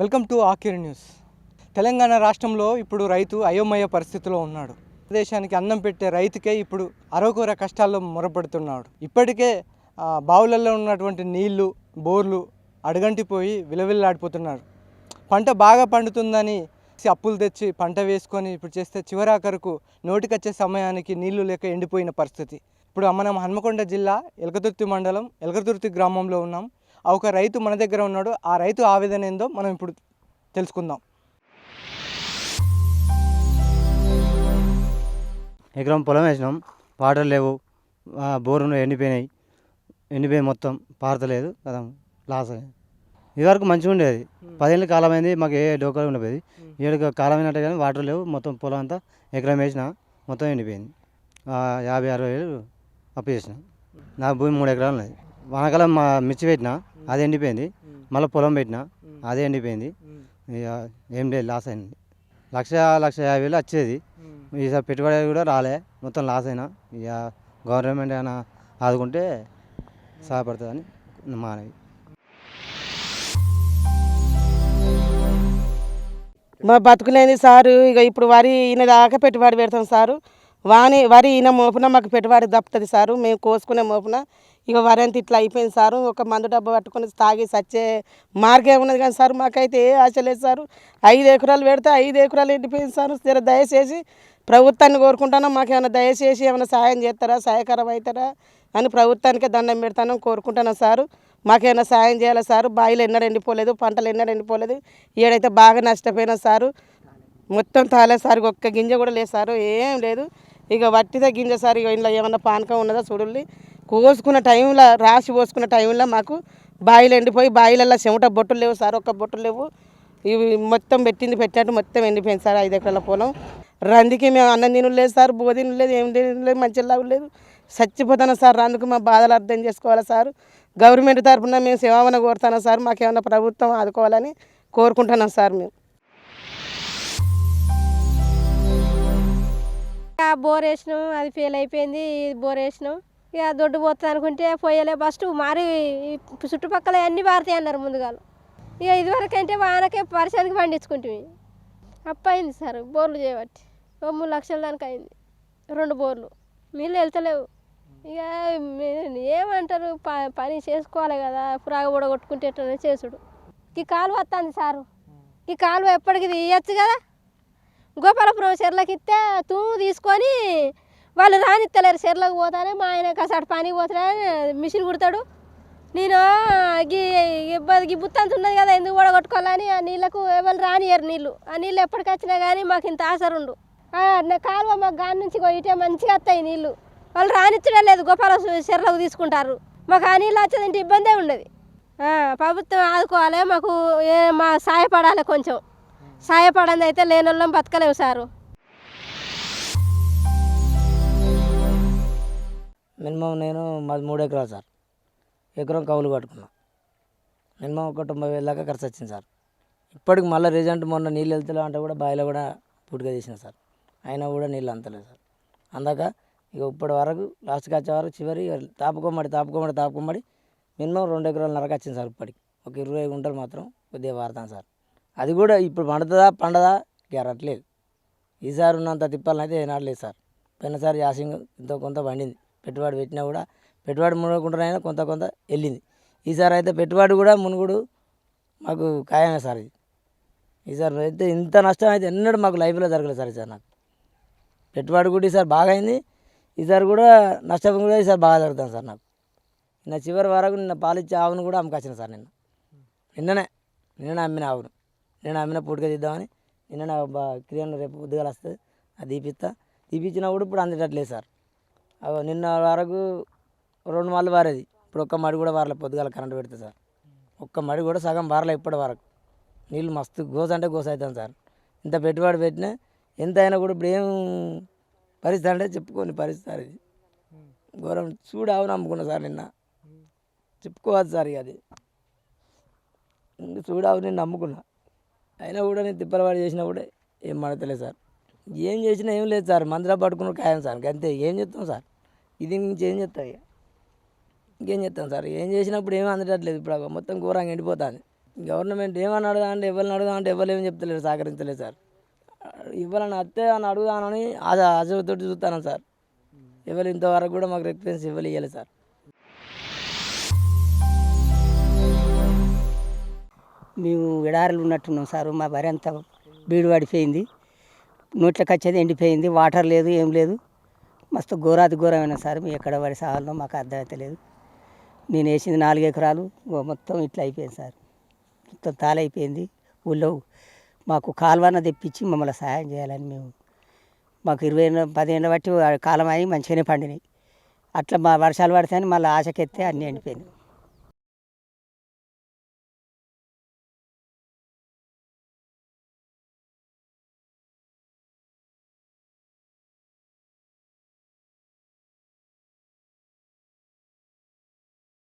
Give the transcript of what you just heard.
Welcome to Aakir news. Telangana రాష్ట్రంలో ఇప్పుడు రైతు అయోమయ పరిస్థితిలో ఉన్నాడు. దేశానికి అన్నం పెట్టే రైతుకే ఇప్పుడు అరవకూర కష్టాల్లో మొరపడుతున్నాడు. ఇప్పటికే బావులలో ఉన్నటువంటి నీళ్ళు బోర్లు అడగంటిపోయి విలవిల్లాడిపోతున్నారు. పంట బాగా పండుతుందని అప్పులు తెచ్చి పంట వేసుకొని ఇప్పుడు చేస్తే చివరాఖరకు నోటికొచ్చే సమయానికి నీళ్ళు లేక ఎండిపోయిన పరిస్థితి. ఇప్పుడు మనం హన్మకొండ జిల్లా ఎలకతుర్తి మండలం ఎలకతుర్తి గ్రామంలో ఉన్నాం. ఒక రైతు మన దగ్గర ఉన్నాడు. ఆ రైతు ఆవేదన ఏందో మనం ఇప్పుడు తెలుసుకుందాం. ఎకరం పొలం వేసినాం. వాటర్ లేవు. బోరును ఎండిపోయినాయి. ఎండిపోయి మొత్తం పారతలేదు. కదా లాస్ ఇదివరకు మంచిగా ఉండేది. పదేళ్ళ కాలం అయింది మాకు ఏ డోకా ఉండేది ఏడు కాలం అయినట్టు కానీ వాటర్ లేవు. మొత్తం పొలం అంతా ఎకరం వేసిన మొత్తం ఎండిపోయింది. యాభై అరవై వేలు అప్పు చేసిన. నా భూమి మూడు ఎకరాలు ఉన్నది. వానకాలం మా మిర్చి పెట్టిన అది ఎండిపోయింది. మళ్ళీ పొలం పెట్టిన అదే ఎండిపోయింది. ఇక ఏం లేదు లాస్ అయింది. లక్ష లక్ష యాభై వేలు వచ్చేది. ఈసారి పెట్టుబడి కూడా రాలే మొత్తం లాస్ అయినా. ఇక గవర్నమెంట్ అయినా ఆదుకుంటే సహాయపడుతుందని మానవి. మా బతుకులేని సారు ఇక ఇప్పుడు వరి ఈయన దాకా పెట్టుబడి పెడతాం సారు. వాని వరి ఈయన మోపున మాకు పెట్టుబడి దప్పుతుంది సారు. మేము కోసుకునే మోపున ఇక వరి అంతా ఇట్లా అయిపోయింది సారు. ఒక మందు డబ్బా పట్టుకొని తాగి సచ్చే మార్గం ఉన్నది కానీ సార్ మాకైతే ఏ ఆశ లేదు సారు. ఐదు ఎకరాలు పెడితే ఐదు ఎకరాలు ఎండిపోయింది సార్. జర దయచేసి ప్రభుత్వాన్ని కోరుకుంటాను. మాకు ఏమైనా దయచేసి ఏమైనా సహాయం చేస్తారా సహాయకరం అవుతారా అని ప్రభుత్వానికే దండం పెడతాను కోరుకుంటాను సారు. మాకేమైనా సాయం చేయాలి సారు? బావిలు ఎన్నడూ ఎండిపోలేదు పంటలు ఎన్నడూ ఎండిపోలేదు. ఏడైతే బాగా నష్టపోయినా సారు. మొత్తం తాలే సార్. ఒక్క గింజ కూడా లేదు సారు. ఏం లేదు. ఇక వట్టిదే గింజ సార్ ఇక ఇంట్లో ఏమన్నా పానకం ఉన్నదా చూడండి కోసుకున్న టైంలో రాసి పోసుకున్న టైంలో మాకు బాయిలు ఎండిపోయి బాయిలల్లో చెమట బొట్టులు లేవు సార్ ఒక్క బొట్టులు లేవు. ఇవి మొత్తం పెట్టింది పెట్టినట్టు మొత్తం ఎండిపోయింది సార్ ఐదు ఎకరాల పొలం. రందికి మేము అన్నం తినలేదు లేదు సార్ బోధిన లేదు ఏం తినలేదు లేదు మంచిగా లేదు చచ్చిపోతాను సార్ అందుకు మా బాధలు అర్థం చేసుకోవాలి సార్? గవర్నమెంట్ తరఫున మేము సేవన కోరుతాను సార్? మాకేమన్నా ప్రభుత్వం ఆదుకోవాలని కోరుకుంటున్నాం సార్ మేము. బోర్ వేసినాం అది ఫెయిల్ అయిపోయింది బోర్ వేసినాం. ఇక దొడ్డు పోతుంది అనుకుంటే పోయలే ఫస్ట్ మారి చుట్టుపక్కల అన్నీ పారుతాయి అన్నారు ముందుగా ఇక ఇదివరకు అంటే వానకే పరిశానికి పండించుకుంటుంది అప్పు అయింది సార్ బోర్లు చేయబట్టి. ఓ మూడు లక్షల దానికి అయింది రెండు బోర్లు. నీళ్ళు వెళ్తలేవు. ఇక మీ- ఏమంటారు ప పని చేసుకోవాలి కదా పురాగ కూడా కొట్టుకుంటే ఎట్లనే చేసుడు. ఈ కాలువ వస్తుంది సారు. ఈ కాలువ ఎప్పటికి తీయచ్చు కదా? గోపాలపురం చెర్లకి ఇస్తే తూ తీసుకొని వాళ్ళు రానిత్తలేరు. చెర్లకు పోతానే మా ఆయన కసాడు పనికి పోతానే మిషన్ కుడతాడు. నేను గీ ఇబ్బంది గీ బుత్తంత ఉన్నది కదా ఎందుకు కూడా కొట్టుకోవాలని ఆ నీళ్ళకు ఎవరు రానియరు నీళ్ళు. ఆ నీళ్ళు ఎప్పటికొచ్చినా కానీ మాకు ఇంత ఆసరుండు నా కాలువ మాకు గాని నుంచి ఇగో ఇటే మంచిగా వస్తాయి నీళ్ళు. వాళ్ళు రానిచ్చడం లేదు గోపాల చెర్లకు తీసుకుంటారు. మాకు ఆ నీళ్ళు వచ్చేదంటే ఇబ్బందే ఉండదు. ప్రభుత్వం ఆదుకోవాలి మాకు మా సాయపడాలి కొంచెం. సాయపడంది అయితే లేనోళ్ళం బతకలేము సారు. మినిమం నేను మాది మూడు ఎకరాలు సార్. ఎకరం కవులు కట్టుకున్నా. మినిమం ఒక తొంభై వేల దాకా ఖర్చు వచ్చింది సార్. ఇప్పటికి మళ్ళీ రీజెంట్ మొన్న నీళ్ళు వెళ్తలే అంటే కూడా బావిలో కూడా పుట్టుక తీసిన సార్. అయినా కూడా నీళ్ళు అంతలేదు సార్. అందాక ఇక ఇప్పటి వరకు లాస్ట్కి వచ్చే వరకు చివరి తాపుకోమడి తాపుకోమడి తాపుకోమడి మినిమం రెండు ఎకరాల నరకు వచ్చింది సార్ ఇప్పటికి. ఒక ఇరవై గుంటలు మాత్రం కొద్దిగా వాడతాను సార్. అది కూడా ఇప్పుడు పండుతుందా పండదా? గ్యారట్లేదు ఈసారి ఉన్నంత తిప్పాలనైతే ఏనాడు లేదు సార్. పోయినసారి యాసింగ్ ఎంతో కొంత పండింది. పెట్టుబడి పెట్టినా కూడా పెట్టుబడి మునగకుండానైనా కొంత కొంత వెళ్ళింది. ఈసారి అయితే పెట్టుబడి కూడా మునుగుడు మాకు ఖాయమే సార్ ఇది. ఈసారి అయితే ఇంత నష్టం అయితే ఎన్నడూ మాకు లైఫ్లో జరగలేదు సార్ ఈసారి నాకు. పెట్టుబడి కూడా ఈసారి బాగా అయింది. ఈసారి కూడా నష్టం కూడా ఈసారి బాగా జరుగుతుంది సార్ నాకు. నిన్న చివరి వరకు నిన్న పాలిచ్చే ఆవును కూడా అమ్మకొచ్చిన సార్ నిన్న. నిన్ననే నిన్ననే అమ్మిన ఆవును. నేను అమ్మిన పూటగా తీద్దామని నిన్న క్రియను రేపు ఉద్యోగాలు వస్తుంది అది తీపిస్తా. తీపిచ్చినా కూడా ఇప్పుడు అందేటట్లేదు సార్. నిన్న వరకు రెండు మళ్ళీ వారేది. ఇప్పుడు ఒక్క మడి కూడా వారలే పొద్దుగాల కరెంట్ పెడితే సార్. ఒక్క మడి కూడా సగం వారలే ఇప్పటి వరకు. నీళ్ళు మస్తు గోస అంటే గోస అవుతాం సార్. ఇంత పెట్టుబడి పెట్టినా ఎంత అయినా కూడా ఇప్పుడు ఏం పరిస్థితి అంటే చెప్పుకోని పరిస్థితి సార్ ఇది. ఘోరం చూడు అవును అమ్ముకున్నా సార్ నిన్న. చెప్పుకోవద్దు సార్ ఇక అది. చూడు చూడావు నేను నమ్ముకున్నా. అయినా కూడా నేను తిప్పలవాడి చేసినా కూడా ఏం మాడతలేదు సార్. ఏం చేసినా ఏం లేదు సార్. మందులా పట్టుకున్న ఖాయం సార్. అంతే. ఏం చెప్తాం సార్? ఇది నుంచి ఏం చేస్తాం ఇక? ఇంకేం చేస్తాం సార్? ఏం చేసినప్పుడు ఏమీ అందట్లేదు ఇప్పుడు మొత్తం ఘోరంగా ఎండిపోతుంది. గవర్నమెంట్ ఏమని అడుగుదా అంటే ఎవరిని అడుగుదా అంటే ఎవరు ఏమి చెప్తలేరు సహకరించలేదు సార్. ఇవ్వాలని అత్తే అని అడుగుదానని ఆశ ఆశతో చూస్తాను సార్. ఎవరు ఇంతవరకు కూడా మాకు రెక్వెన్స్ ఇవ్వలేదు ఇవ్వలేదు సార్. మేము ఎడారులు ఉన్నట్టున్నాం సారు. మా వరి అంతా బీడు పడిపోయింది. నోట్లోకి వచ్చేది ఎండిపోయింది. వాటర్ లేదు ఏం లేదు. మస్తు ఘోరాతి ఘోరమైన సార్. మేము ఎక్కడ పడి సాగాలో మాకు అర్థమైతే లేదు. నేను వేసింది నాలుగు ఎకరాలు. మొత్తం ఇట్లా అయిపోయింది సార్. మొత్తం తాలైపోయింది. ఊళ్ళో మాకు కాలువన తెప్పించి మమ్మల్ని సహాయం చేయాలని మేము మాకు ఇరవై పదిహేను బట్టి కాలం అయి మంచిగానే పండినాయి. అట్లా మా వర్షాలు పడితే మళ్ళీ ఆశకెత్తే అన్నీ ఎండిపోయినాయి.